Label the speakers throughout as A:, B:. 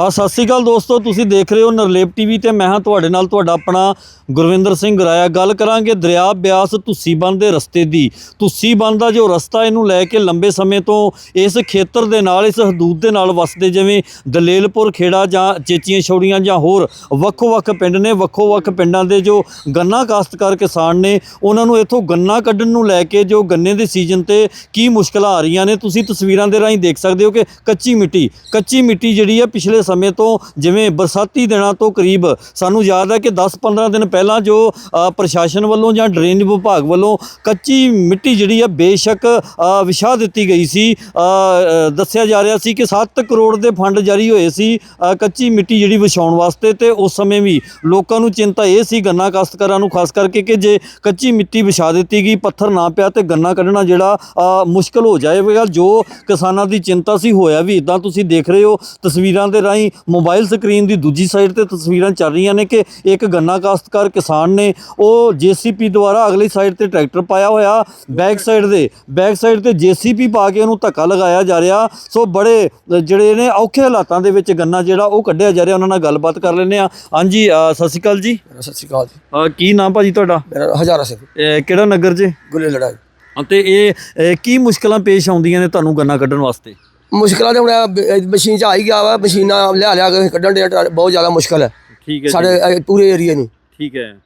A: ਆ ਸਤਿ ਸ੍ਰੀ ਅਕਾਲ ਦੋਸਤੋ, ਤੁਸੀਂ ਦੇਖ ਰਹੇ ਹੋ ਨਰਲੇਪ ਟੀਵੀ ਤੇ ਮੈਂ ਹਾਂ ਤੁਹਾਡੇ ਨਾਲ, ਤੁਹਾਡਾ ਆਪਣਾ ਗੁਰਵਿੰਦਰ ਸਿੰਘ ਰਾਇਆ, ਗੱਲ ਕਰਾਂਗੇ ਦਰਿਆ ਬਿਆਸ ਤੁਸੀ ਬੰਦ ਦੇ ਰਸਤੇ ਦੀ। ਤੁਸੀ ਬੰਦ ਦਾ ਜੋ ਰਸਤਾ ਇਹਨੂੰ ਲੈ ਕੇ ਲੰਬੇ ਸਮੇਂ ਤੋਂ ਇਸ ਖੇਤਰ ਦੇ ਨਾਲ, ਇਸ ਹਦੂਦ ਦੇ ਨਾਲ ਵਸਦੇ, ਜਿਵੇਂ ਦਲੇਲਪੁਰ ਖੇੜਾ ਜਾਂ ਚੇਚੀਆਂ ਛੌੜੀਆਂ ਜਾਂ ਹੋਰ ਵੱਖੋ-ਵੱਖ ਪਿੰਡ ਨੇ, ਵੱਖੋ-ਵੱਖ ਪਿੰਡਾਂ ਦੇ ਜੋ ਗੰਨਾ ਕਾਸ਼ਤਕਾਰ ਕਿਸਾਨ ਨੇ, ਉਹਨਾਂ ਨੂੰ ਇੱਥੋਂ ਗੰਨਾ ਕੱਢਣ ਨੂੰ ਲੈ ਕੇ ਜੋ ਗੰਨੇ ਦੇ ਸੀਜ਼ਨ ਤੇ ਕੀ ਮੁਸ਼ਕਲਾਂ ਆ ਰਹੀਆਂ ਨੇ, ਤੁਸੀਂ ਤਸਵੀਰਾਂ ਦੇ ਰਾਹੀਂ ਦੇਖ ਸਕਦੇ ਹੋ ਕਿ ਕੱਚੀ ਮਿੱਟੀ ਕੱਚੀ ਮਿੱਟੀ ਜਿਹੜੀ ਹੈ ਪਿਛਲੇ ਸਮੇਂ ਤੋਂ ਜਿਵੇਂ ਬਰਸਾਤੀ ਦਿਨਾਂ ਤੋਂ ਕਰੀਬ, ਸਾਨੂੰ ਯਾਦ ਹੈ ਕਿ 10-15 ਦਿਨ ਪਹਿਲਾਂ ਜੋ ਪ੍ਰਸ਼ਾਸਨ ਵੱਲੋਂ ਜਾਂ ਡਰੇਨ ਵਿਭਾਗ ਵੱਲੋਂ ਕੱਚੀ ਮਿੱਟੀ ਜਿਹੜੀ ਆ ਬੇਸ਼ੱਕ ਵਿਛਾ ਦਿੱਤੀ ਗਈ ਸੀ। ਦੱਸਿਆ ਜਾ ਰਿਹਾ ਸੀ ਕਿ 7 ਕਰੋੜ ਦੇ ਫੰਡ ਜਾਰੀ ਹੋਏ ਸੀ ਕੱਚੀ ਮਿੱਟੀ ਜਿਹੜੀ ਵਿਛਾਉਣ ਵਾਸਤੇ ਤੇ ਉਸ ਸਮੇਂ ਵੀ ਲੋਕਾਂ ਨੂੰ ਚਿੰਤਾ ਇਹ ਸੀ ਗੰਨਾ ਕਾਸ਼ਤਕਾਰਾਂ ਨੂੰ, ਖਾਸ ਕਰਕੇ ਕਿ ਜੇ ਕੱਚੀ ਮਿੱਟੀ ਵਿਛਾ ਦਿੱਤੀ ਗਈ, ਪੱਥਰ ਨਾ ਪਿਆ ਤੇ ਗੰਨਾ ਕੱਢਣਾ ਜਿਹੜਾ ਮੁਸ਼ਕਲ ਹੋ ਜਾਏਗਾ। ਜੋ ਕਿਸਾਨਾਂ ਦੀ ਚਿੰਤਾ ਸੀ, ਹੋਇਆ ਵੀ ਇਦਾਂ ਤੁਸੀਂ ਦੇਖ ਰਹੇ ਹੋ, ਤਸਵੀਰਾਂ ਦੇ ਰਾਹੀਂ ਮੋਬਾਈਲ ਸਕਰੀਨ ਦੀ ਦੂਜੀ ਸਾਈਡ ਤੇ ਤਸਵੀਰਾਂ ਚੱਲ ਰਹੀਆਂ ਨੇ ਕਿ ਇੱਕ ਗੰਨਾ ਕਾਸ਼ਤਕਾਰ ਕਿਸਾਨ ਨੇ ਉਹ ਜੀਸੀਪੀ ਦੁਆਰਾ ਅਗਲੀ ਸਾਈਡ ਤੇ ਟਰੈਕਟਰ ਪਾਇਆ ਹੋਇਆ ਬੈਕ ਸਾਈਡ ਦੇ ਬੈਕ ਸਾਈਡ ਤੇ ਜੀਸੀਪੀ ਪਾ ਕੇ ਉਹਨੂੰ ਧੱਕਾ ਲਗਾਇਆ ਜਾ ਰਿਹਾ। ਸੋ ਬੜੇ ਜਿਹੜੇ ਨੇ ਔਖੇ ਹਾਲਾਤਾਂ ਦੇ ਵਿੱਚ ਗੰਨਾ ਜਿਹੜਾ ਉਹ ਕੱਢਿਆ ਜਾ ਰਿਹਾ ਉਹਨਾਂ ਨਾਲ ਗੱਲਬਾਤ ਕਰ ਲੈਂਦੇ ਆ ਹਾਂਜੀ ਸਤਿ ਸ਼੍ਰੀ ਅਕਾਲ ਜੀ।
B: ਸਤਿ ਸ਼੍ਰੀ ਅਕਾਲ ਜੀ।
A: ਕੀ ਨਾਮ ਭਾਜੀ ਤੁਹਾਡਾ?
B: ਮੇਰਾ ਹਜ਼ਾਰਾ ਸਿੰਘ।
A: ਕਿਹੜਾ ਨਗਰ ਜੇ?
B: ਗੁੱਲੇ ਲੜਾਈ।
A: ਅਤੇ ਇਹ ਕੀ ਮੁਸ਼ਕਲਾਂ ਪੇਸ਼ ਆਉਂਦੀਆਂ ਨੇ ਤੁਹਾਨੂੰ ਗੰਨਾ ਕੱਢਣ ਵਾਸਤੇ?
B: ਮੁਸ਼ਕਲਾਂ ਤੇ ਹੁਣ ਮਸ਼ੀਨ ਚ ਆ ਹੀ ਗਿਆ ਵਾ ਮਸ਼ੀਨਾਂ ਲਿਆ ਲਿਆ ਕੇ ਕੱਢਣ ਦੇ ਬਹੁਤ ਜ਼ਿਆਦਾ ਮੁਸ਼ਕਲ ਹੈ।
A: ਠੀਕ ਹੈ
B: ਸਾਡੇ ਪੂਰੇ ਏਰੀਆ ਨੂੰ।
A: ਠੀਕ ਹੈ।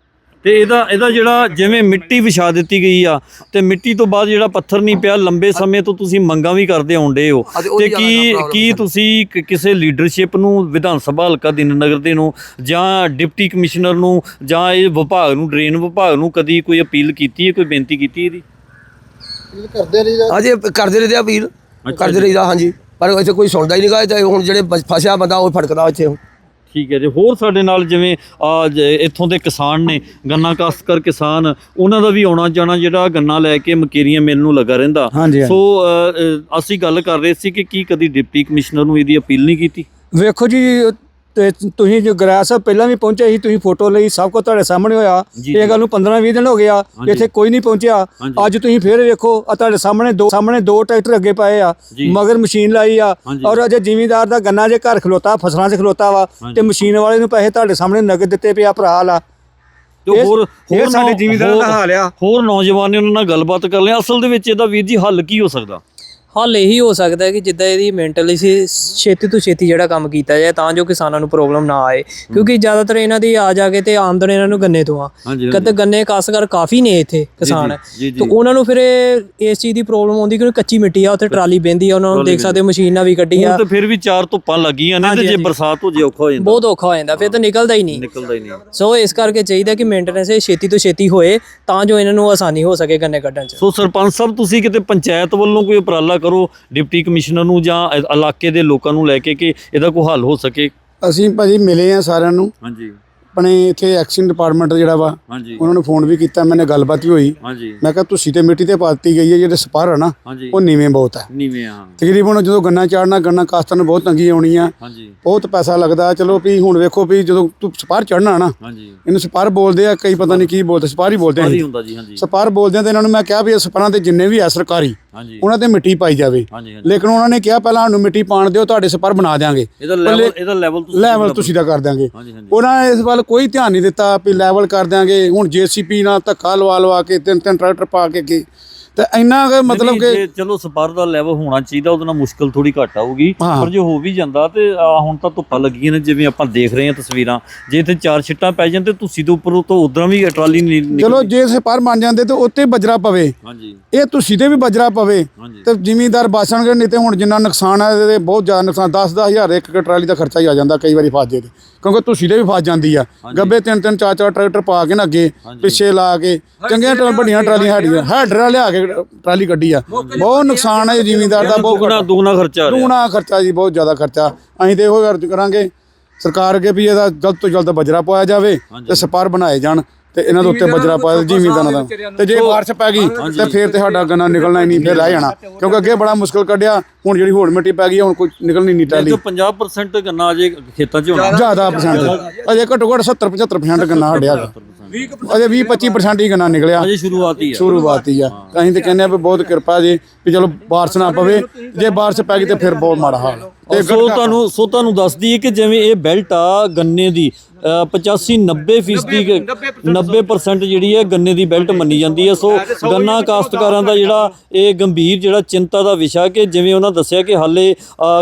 A: ਤੇ ਇਹਦਾ ਇਹਦਾ ਜਿਹੜਾ ਜਿਵੇਂ ਮਿੱਟੀ ਵਿਛਾ ਦਿੱਤੀ ਗਈ ਆ ਤੇ ਮਿੱਟੀ ਤੋਂ ਬਾਅਦ ਜਿਹੜਾ ਪੱਥਰ ਨਹੀਂ ਪਿਆ ਲੰਬੇ ਸਮੇਂ ਤੋਂ ਤੁਸੀਂ ਮੰਗਾਂ ਵੀ ਕਰਦੇ ਆਉਂਦੇ ਹੋ। ਤੇ ਕੀ ਕੀ। ਤੁਸੀਂ ਕ- ਕਿਸੇ ਲੀਡਰਸ਼ਿਪ ਨੂੰ ਵਿਧਾਨ ਸਭਾ ਹਲਕਾ ਦੀਨਨਗਰ ਦੇ ਨੂੰ ਜਾਂ ਡਿਪਟੀ ਕਮਿਸ਼ਨਰ ਨੂੰ ਜਾਂ ਇਹ ਵਿਭਾਗ ਨੂੰ ਡਰੇਨ ਵਿਭਾਗ ਨੂੰ ਕਦੀ ਕੋਈ ਅਪੀਲ ਕੀਤੀ ਹੈ ਕੋਈ ਬੇਨਤੀ ਕੀਤੀ ਇਹਦੀ?
B: ਅਜੇ ਕਰਦੇ ਰਹਦੇ। ਆ ਅਪੀਲ। ਕਰਦੇ ਰਹੀਦਾ ਹਾਂਜੀ। ਪਰ ਇੱਥੇ ਕੋਈ ਸੁਣਦਾ ਹੀ ਨਹੀਂ ਗਾ ਤੇ ਹੁਣ ਜਿਹੜੇ ਫਸ- ਫਸਿਆ ਬੰਦਾ ਉਹ ਫੜਕਦਾ ਇੱਥੇ ਹੁਣ।
A: ਠੀਕ ਹੈ ਜੀ। ਹੋਰ ਸਾਡੇ ਨਾਲ ਜਿਵੇਂ ਆ ਇੱਥੋਂ ਦੇ ਕਿਸਾਨ ਨੇ ਗੰਨਾ ਕਾਸ਼ਤਕਾਰ ਕਿਸਾਨ ਉਹਨਾਂ ਦਾ ਵੀ ਆਉਣਾ ਜਾਣਾ ਜਿਹੜਾ ਗੰਨਾ ਲੈ ਕੇ ਮਕੇਰੀਆਂ ਮਿਲ ਨੂੰ ਲੱਗਾ ਰਹਿੰਦਾ। ਸੋ ਅਸੀਂ ਗੱਲ ਕਰ ਰਹੇ ਸੀ ਕਿ ਕੀ ਕਦੀ ਡਿਪਟੀ ਕਮਿਸ਼ਨਰ ਨੂੰ ਇਹਦੀ ਅਪੀਲ ਨਹੀਂ ਕੀਤੀ?
C: ਵੇਖੋ ਜੀ ਤੇ ਤੁਸੀਂ ਜੋ ਸਾਹਿਬ ਪਹਿਲਾਂ ਵੀ ਪਹੁੰਚੇ ਸੀ ਤੁਸੀਂ ਫੋਟੋ ਲਈ ਸਭ ਕੁਝ ਤੁਹਾਡੇ ਸਾਹਮਣੇ ਹੋਇਆ ਇਹ। ਗੱਲ ਨੂੰ 15 20 ਦਿਨ ਹੋ ਗਿਆ। ਇੱਥੇ ਕੋਈ ਨਹੀਂ ਪਹੁੰਚਿਆ। ਅੱਜ ਤੁਸੀਂ ਫੇਰ ਵੇਖੋ ਆ ਤੁਹਾਡੇ ਸਾਹਮਣੇ ਦੋ ਸਾਹਮਣੇ ਦੋ ਟਰੈਕਟਰ ਅੱਗੇ ਪਏ ਆ। ਮਗਰ ਮਸ਼ੀਨ ਲਾਈ ਆ। ਔਰ ਅਜੇ ਜ਼ਿਮੀਂਦਾਰ ਦਾ ਗੰਨਾ ਜੇ ਘਰ ਖਲੋਤਾ ਫਸਲਾਂ 'ਚ ਖਲੋਤਾ ਵਾ। ਤੇ ਮਸ਼ੀਨ ਵਾਲੇ ਨੂੰ ਪੈਸੇ ਤੁਹਾਡੇ ਸਾਹਮਣੇ ਨਗਦ ਦਿੱਤੇ ਪਿਆ ਭਰਾ ਲਾ
A: ਤੇ ਹੋਰ ਹੋਰ
C: ਸਾਡੇ ਜ਼ਿਮੀਂਦਾਰਾਂ ਦਾ ਹਾਲ ਆ
A: ਹੋਰ ਨੌਜਵਾਨ ਨੇ ਉਹਨਾਂ ਨਾਲ ਗੱਲਬਾਤ ਕਰ ਲਿਆ ਅਸਲ ਦੇ ਵਿੱਚ ਇਹਦਾ ਵੀਰ ਜੀ ਹੱਲ ਕੀ ਹੋ ਸਕਦਾ
D: ਹੱਲ ਇਹੀ ਹੋ ਸਕਦਾ ਹੈ ਕਿ ਜਿੱਦਾਂ ਇਹਦੀ ਮੈਂਟਲੀ ਸੀ ਛੇਤੀ ਤੋਂ ਛੇਤੀ ਜਿਹੜਾ ਕੰਮ ਕੀਤਾ ਜਾਏ ਤਾਂ ਜੋ ਕਿਸਾਨਾਂ ਨੂੰ ਪ੍ਰੋਬਲਮ ਨਾ ਆਏ। ਕਿਉਂਕਿ ਜ਼ਿਆਦਾਤਰ ਇਹਨਾਂ ਦੀ ਆ ਜਾ ਕੇ ਤੇ ਆਮਦਨ ਇਹਨਾਂ ਨੂੰ ਗੰਨੇ ਤੋਂ ਆ। ਕਦੇ ਗੰਨੇ ਕਾਸਗਰ ਕਾਫੀ ਨੇ ਇੱਥੇ ਕਿਸਾਨ। ਤੇ ਉਹਨਾਂ ਨੂੰ ਫਿਰ ਇਸ ਚੀਜ਼ ਦੀ ਪ੍ਰੋਬਲਮ ਆਉਂਦੀ ਕਿ ਕੱਚੀ ਮਿੱਟੀ ਆ ਉੱਥੇ ਟਰਾਲੀ ਬਹਿੰਦੀ ਆ ਉਹਨਾਂ ਨੂੰ ਦੇਖ ਸਕਦੇ ਹੋ ਮਸ਼ੀਨਾਂ ਵੀ ਕੱਢੀਆਂ।
A: ਹੁਣ ਤੇ ਫਿਰ ਵੀ ਚਾਰ ਧੁੱਪਾਂ ਲੱਗੀਆਂ ਨੇ ਤੇ ਜੇ। ਬਰਸਾਤ ਹੋ ਜੇ ਔਖਾ ਹੋ ਜਾਂਦਾ।
D: ਬਹੁਤ ਔਖਾ ਹੋ ਜਾਂਦਾ ਫਿਰ ਤਾਂ ਨਿਕਲਦਾ ਹੀ ਨਹੀਂ।
A: ਨਿਕਲਦਾ ਹੀ ਨਹੀਂ।
D: ਸੋ ਇਸ ਕਰਕੇ ਚਾਹੀਦਾ ਕਿ ਮੇਨਟੇਨੈਂਸ ਇਹ ਛੇਤੀ ਤੋਂ ਛੇਤੀ ਹੋਏ ਤਾਂ ਜੋ ਇਹਨਾਂ ਨੂੰ ਆਸਾਨੀ ਹੋ ਸਕੇ ਗੰਨੇ ਕੱਢਣ 'ਚ।
A: ਸੋ ਸਰਪੰਚ ਸਾਹਿਬ ਤੁਸੀਂ ਕਿਤੇ ਪੰਚਾਇਤ ਵੱਲੋਂ ਕੋਈ ਉਪਰਾਲਾ ਕਰੋ ਡਿਪਟੀ ਕਮਿਸ਼ਨਰ ਨੂੰ ਜਾਂ ਇਲਾਕੇ ਦੇ ਲੋਕਾਂ ਨੂੰ ਲੈ ਕੇ ਕਿ ਇਹਦਾ ਕੋਈ ਹੱਲ ਹੋ ਸਕੇ?
E: ਅਸੀਂ ਭਾਜੀ ਮਿਲੇ ਆ ਸਾਰਿਆਂ ਨੂੰ।
A: ਹਾਂਜੀ।
E: ਆਪਣੇ ਇੱਥੇ ਐਕਸ਼ਨ ਡਿਪਾਰਟਮੈਂਟ ਜਿਹੜਾ ਵਾ ਉਹਨਾਂ ਨੂੰ ਫੋਨ ਵੀ ਕੀਤਾ ਮੈਨੇ ਗੱਲਬਾਤ ਵੀ ਹੋਈ। ਮੈਂ ਕਿਹਾ ਤੁਸੀਂ ਤੇ ਮਿੱਟੀ ਤੇ ਪਾਤੀ ਗਈ ਹੈ ਜਿਹੜੇ ਸਪਾਰ ਆ ਨਾ ਉਹ ਨੀਵੇਂ ਬਹੁਤ ਹੈ
A: ਨੀਵੇਂ ਆ
E: ਤਕਰੀਬਨ ਜਦੋਂ ਗੰਨਾ ਚਾੜਨਾ ਗੰਨਾ ਕਾਸਤਾਂ ਨੂੰ ਬਹੁਤ ਤੰਗੀ ਆਉਣੀ ਆ। ਬਹੁਤ ਪੈਸਾ ਲੱਗਦਾ ਚਲੋ ਵੀ ਹੁਣ ਵੇਖੋ ਵੀ ਜਦੋਂ ਤੂੰ ਸਪਾਰ ਚੜਨਾ ਨਾ
A: ਹਾਂਜੀ।
E: ਇਹਨੂੰ ਸਪਾਰ ਬੋਲਦੇ ਆ ਕਈ ਪਤਾ ਨਹੀਂ ਕੀ ਬੋਲਦੇ ਸਪਾਰ ਹੀ ਬੋਲਦੇ ਆ।
A: ਹੁੰਦਾ ਜੀ ਹਾਂਜੀ।
E: ਸਪਾਰ ਬੋਲਦੇ ਆ ਤੇ ਇਹਨਾਂ ਨੂੰ ਮੈਂ ਕਿਹਾ ਵੀ ਇਹ ਸਪਾਰਾਂ ਦੇ ਜਿੰਨੇ ਵੀ ਆ ਸਰਕਾਰੀ ਉਹਨਾਂ ਤੇ ਮਿੱਟੀ ਪਾਈ ਜਾਵੇ। ਲੇਕਿਨ ਉਹਨਾਂ ਨੇ ਕਿਹਾ ਪਹਿਲਾਂ ਸਾਨੂੰ ਮਿੱਟੀ ਪਾਣ ਦਿਓ ਤੁਹਾਡੇ ਸਪਾਰ ਬਣਾ ਦਿਆਂਗੇ।
A: ਇਹਦਾ ਲੈਵਲ ਇਹਦਾ ਲੈਵਲ ਤੁਸੀਂ
E: ਲੈਵਲ ਤੁਸੀਂ ਦਾ ਕਰ ਦਿਆਂਗੇ। ਉਹਨਾਂ ਨੇ ਇਸ ਵੱਲ ਕੋਈ ਧਿਆਨ ਨਹੀਂ ਦਿੱਤਾ ਵੀ ਲੈਵਲ ਕਰ ਦਿਆਂਗੇ। ਹੁਣ ਜੀਸੀਪੀ ਨਾਲ ਧੱਕਾ ਲਵਾ ਲਵਾ ਕੇ ਤਿੰਨ ਤਿੰਨ ਟਰੈਕਟਰ ਪਾ ਕੇ ਕੀ ਤੇ ਇੰਨਾ ਕੁ ਮਤਲਬ
A: ਨਹੀਂ,
E: ਕਿ
A: ਜੇ ਚਲੋ ਸਪਾਰ ਦਾ ਲੈਵਲ ਹੋਣਾ ਚਾਹੀਦਾ ਉਹਦੇ ਨਾਲ ਮੁਸ਼ਕਲ ਥੋੜੀ ਘੱਟ ਆਊਗੀ
E: ਹਾਂ।
A: ਪਰ ਜੇ ਹੋ ਵੀ ਜਾਂਦਾ ਤੇ ਆਹ ਹੁਣ ਤਾਂ ਧੁੱਪਾਂ ਲੱਗੀਆਂ ਨੇ ਜਿਵੇਂ ਆਪਾਂ ਦੇਖ ਰਹੇ ਹਾਂ ਤਸਵੀਰਾਂ। ਜੇ ਇੱਥੇ ਚਾਰ ਛਿੱਟਾਂ ਪੈ ਜਾਣ ਤੇ ਤੁਸੀਂ ਤੋਂ ਉੱਪਰ ਤੋਂ ਉਧਰਾਂ ਵੀ ਟਰਾਲੀ ਨਹੀਂ ਨਿਕਲਦੀ।
E: ਚਲੋ ਜੇ ਸਪਾਰ ਬਣ ਜਾਂਦੇ ਤੇ ਉੱਤੇ ਬਜਰਾ ਪਵੇ।
A: ਹਾਂਜੀ।
E: ਇਹ ਤੁਸੀਂ ਤੇ ਵੀ ਬਜਰਾ ਪਵੇ।
A: ਹਾਂਜੀ।
E: ਤੇ ਜ਼ਿਮੀਂਦਾਰ ਬਚਣਗੇ ਨਹੀਂ ਤੇ ਹੁਣ ਜਿੰਨਾ ਨੁਕਸਾਨ ਹੈ ਇਹਦੇ ਬਹੁਤ ਜ਼ਿਆਦਾ ਨੁਕਸਾਨ 10 ਹਜ਼ਾਰ ਇੱਕ ਇੱਕ ਟਰਾਲੀ ਦਾ ਖਰਚਾ ਹੀ ਆ ਜਾਂਦਾ ਕਈ ਵਾਰੀ ਫਸ ਜੇ ਤੇ। ਕਿਉਂਕਿ ਤੁਸੀਂ ਤੇ ਵੀ ਫਸ ਜਾਂਦੀ ਆ। ਗੱਬੇ ਤਿੰਨ ਤਿੰਨ ਚਾਰ ਚਾਰ ਟਰੈਕਟਰ ਪਾ ਕੇ ਨਾ ਅੱਗੇ ਪਿੱਛੇ ਲਾ ਕੇ ਚੰਗੀਆਂ ਟਰਾ- ਵੱਡੀਆਂ ਟਰਾਲੀਆਂ ਸਾਡੀਆਂ ਹੈਡਰਾਂ ਲਿਆ ਕੇ ਟਰਾਲੀ ਕੱਢੀ ਆ। ਬਹੁਤ ਨੁਕਸਾਨ ਹੈ ਜ਼ਿਮੀਂਦਾਰ ਦਾ ਬਹੁਤ
A: ਦੁਗਣਾ ਦੁਗਣਾ ਖਰਚਾ
E: ਦੂਣਾ ਖਰਚਾ ਜੀ ਬਹੁਤ ਜ਼ਿਆਦਾ ਖਰਚਾ। ਅਸੀਂ ਤੇ ਇਹੋ ਅਰਜ਼ ਕਰਾਂਗੇ ਸਰਕਾਰ ਅੱਗੇ ਵੀ ਇਹਦਾ ਜਲਦ ਤੋਂ ਜਲਦ ਬਜਰਾ ਪਾਇਆ ਜਾਵੇ ਤੇ ਸਪਾਰ ਬਣਾਏ ਜਾਣ ਤੇ ਇਹਨਾਂ ਦੇ ਉੱਤੇ ਬਜਰਾ ਪਾਇਆ ਜ਼ਿਮੀਂਦਾਰਾਂ ਦਾ। ਤੇ ਜੇ ਬਾਰਿਸ਼ ਪੈ ਗਈ ਤੇ ਫਿਰ ਤੇ ਸਾਡਾ ਗੰਨਾ ਨਿਕਲਣਾ ਹੀ ਨਹੀਂ ਫਿਰ ਰਹਿ ਜਾਣਾ। ਕਿਉਂਕਿ ਅੱਗੇ ਬੜਾ ਮੁਸ਼ਕਲ ਕੱਢਿਆ ਹੁਣ ਜਿਹੜੀ ਹੋਰ ਮਿੱਟੀ ਪੈ ਗਈ ਹੁਣ ਕੋਈ ਨਿਕਲਣੀ ਨਹੀਂ ਟਾਲੀ।
A: ਜੋ 50% ਗੰਨਾ ਅਜੇ ਖੇਤਾਂ 'ਚ ਹੋਣਾ।
E: ਜ਼ਿਆਦਾ ਪਰਸੈਂਟ ਅਜੇ ਘੱਟੋ ਘੱਟ 70 75% ਗੰਨਾ ਹਟਿਆ। ਅਜੇ 20 25% ਹੀ ਗੰਨਾ ਨਿਕਲਿਆ।
A: ਅਜੇ ਸ਼ੁਰੂਆਤੀ ਹੈ
E: ਸ਼ੁਰੂਆਤੀ ਆ। ਤਾਂ ਅਸੀਂ ਤੇ ਕਹਿੰਦੇ ਆ ਵੀ ਬਹੁਤ ਕਿਰਪਾ ਜੀ ਵੀ ਚਲੋ ਬਾਰਿਸ਼ ਨਾ ਪਵੇ। ਜੇ ਬਾਰਿਸ਼ ਪੈ ਗਈ ਤੇ ਫਿਰ ਬਹੁਤ ਮਾੜਾ ਹਾਲ ਆ।
A: ਤੇ ਸੋ ਤੁਹਾਨੂੰ ਸੋ ਤੁਹਾਨੂੰ ਦੱਸਦੀ ਹੈ ਕਿ ਜਿਵੇਂ ਇਹ ਬੈਲਟ ਆ ਗੰਨੇ ਦੀ ਅ, 85 90 ਫੀਸਦੀ 90% ਜਿਹੜੀ ਹੈ ਗੰਨੇ ਦੀ ਬੈਲਟ ਮੰਨੀ ਜਾਂਦੀ ਹੈ। ਸੋ ਗੰਨਾ ਕਾਸ਼ਤਕਾਰਾਂ ਦਾ ਜਿਹੜਾ ਇਹ ਗੰਭੀਰ ਜਿਹੜਾ ਚਿੰਤਾ ਦਾ ਵਿਸ਼ਾ ਕਿ ਜਿਵੇਂ ਉਹਨਾਂ ਦੱਸਿਆ ਕਿ ਹਾਲੇ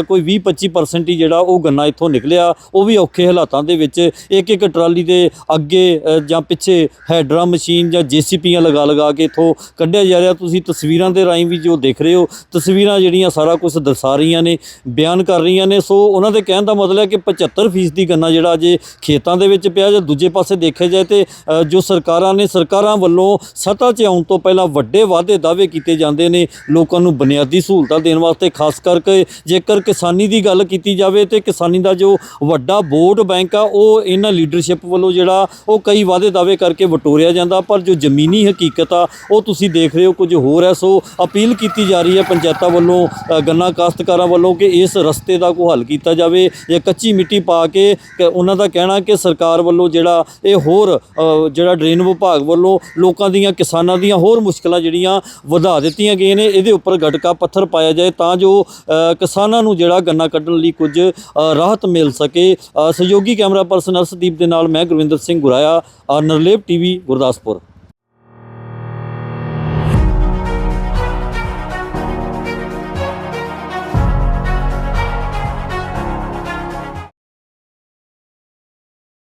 A: ਕੋਈ 20 25% ਹੀ ਜਿਹੜਾ ਉਹ ਗੰਨਾ ਇੱਥੋਂ ਨਿਕਲਿਆ ਉਹ ਵੀ ਔਖੇ ਹਾਲਾਤਾਂ ਦੇ ਵਿੱਚ ਇੱਕ ਇੱਕ ਟਰਾਲੀ ਦੇ ਅੱਗੇ ਜਾਂ ਪਿੱਛੇ ਹੈਡਰਾ ਮਸ਼ੀਨ ਜਾਂ ਜੀਸੀਪੀਆਂ ਲਗਾ ਲਗਾ ਕੇ ਇੱਥੋਂ ਕੱਢਿਆ ਜਾ ਰਿਹਾ। ਤੁਸੀਂ ਤਸਵੀਰਾਂ ਦੇ ਰਾਹੀਂ ਵੀ ਜੋ ਦੇਖ ਰਹੇ ਹੋ ਤਸਵੀਰਾਂ ਜਿਹੜੀਆਂ ਸਾਰਾ ਕੁਝ ਦਰਸਾ ਰਹੀਆਂ ਨੇ। ਬਿਆਨ ਕਰ ਰਹੀਆਂ ਨੇ, ਸੋ ਉਹਨਾਂ ਦੇ ਕਹਿਣ ਦਾ ਮਤਲਬ ਹੈ ਕਿ 75% ਦੀ ਗੰਨਾ ਜਿਹੜਾ ਅਜੇ ਖੇਤਾਂ ਦੇ ਵਿੱਚ ਪਿਆ ਜਾਂ ਦੂਜੇ ਪਾਸੇ ਦੇਖਿਆ ਜਾਏ ਤੇ ਜੋ ਸਰਕਾਰਾਂ ਨੇ, ਸਰਕਾਰਾਂ ਵੱਲੋਂ ਸੱਤਾ 'ਚ ਆਉਣ ਤੋਂ ਪਹਿਲਾਂ ਵੱਡੇ ਵਾਅਦੇ ਦਾਅਵੇ ਕੀਤੇ ਜਾਂਦੇ ਨੇ ਲੋਕਾਂ ਨੂੰ ਬੁਨਿਆਦੀ ਸਹੂਲਤਾਂ ਦੇਣ ਵਾਸਤੇ, ਖਾਸ ਕਰਕੇ ਜੇਕਰ ਕਿਸਾਨੀ ਦੀ ਗੱਲ ਕੀਤੀ ਜਾਵੇ ਤੇ ਕਿਸਾਨੀ ਦਾ ਜੋ ਵੱਡਾ ਵੋਟ ਬੈਂਕ ਆ, ਉਹ ਇਹਨਾਂ ਲੀਡਰਸ਼ਿਪ ਵੱਲੋਂ ਜਿਹੜਾ ਉਹ ਕਈ ਵਾਅਦੇ ਦਾਅਵੇ ਕਰਕੇ ਵਟੋਰਿਆ ਜਾਂਦਾ, ਪਰ ਜੋ ਜ਼ਮੀਨੀ ਹਕੀਕਤ ਆ, ਉਹ ਤੁਸੀਂ ਦੇਖ ਰਹੇ ਹੋ ਕੁਝ ਹੋਰ ਹੈ, ਸੋ ਅਪੀਲ ਕੀਤੀ ਜਾ ਰਹੀ ਹੈ ਪੰਚਾਇਤਾਂ ਵੱਲੋਂ ਗੰਨਾ ਕਾਸ਼ਤਕਾਰਾਂ ਵੱਲੋਂ ਕਿ ਇਸ ਰਸਤੇ ਦਾ ਕੋਈ ਹੱਲ ਕੀਤਾ ਜਾਵੇ ਜਾਂ ਕੱਚੀ ਮਿੱਟੀ ਪਾ ਕੇ ਉਹਨਾਂ ਦਾ ਕਹਿਣਾ ਕਿ ਸਰਕਾਰ ਵੱਲੋਂ ਜਿਹੜਾ ਇਹ ਹੋਰ ਜਿਹੜਾ ਡਰੇਨ ਵਿਭਾਗ ਵੱਲੋਂ ਲੋਕਾਂ ਦੀਆਂ ਕਿਸਾਨਾਂ ਦੀਆਂ ਹੋਰ ਮੁਸ਼ਕਲਾਂ ਜਿਹੜੀਆਂ ਵਧਾ ਦਿੱਤੀਆਂ ਗਈਆਂ ਨੇ ਇਹਦੇ ਉੱਪਰ ਗਟਕਾ ਪੱਥਰ ਪਾਇਆ ਜਾਏ ਤਾਂ ਜੋ ਕਿਸਾਨਾਂ ਨੂੰ ਜਿਹੜਾ ਗੰਨਾ ਕੱਢਣ ਲਈ ਕੁਝ ਰਾਹਤ ਮਿਲ ਸਕੇ। ਸਹਿਯੋਗੀ ਕੈਮਰਾ ਪਰਸਨ ਅਰਸ਼ਦੀਪ ਦੇ ਨਾਲ ਮੈਂ ਗੁਰਵਿੰਦਰ ਸਿੰਘ ਗੁਰਾਇਆ ਅ, ਨਰਲੇਵ ਟੀਵੀ ਗੁਰਦਾਸਪੁਰ।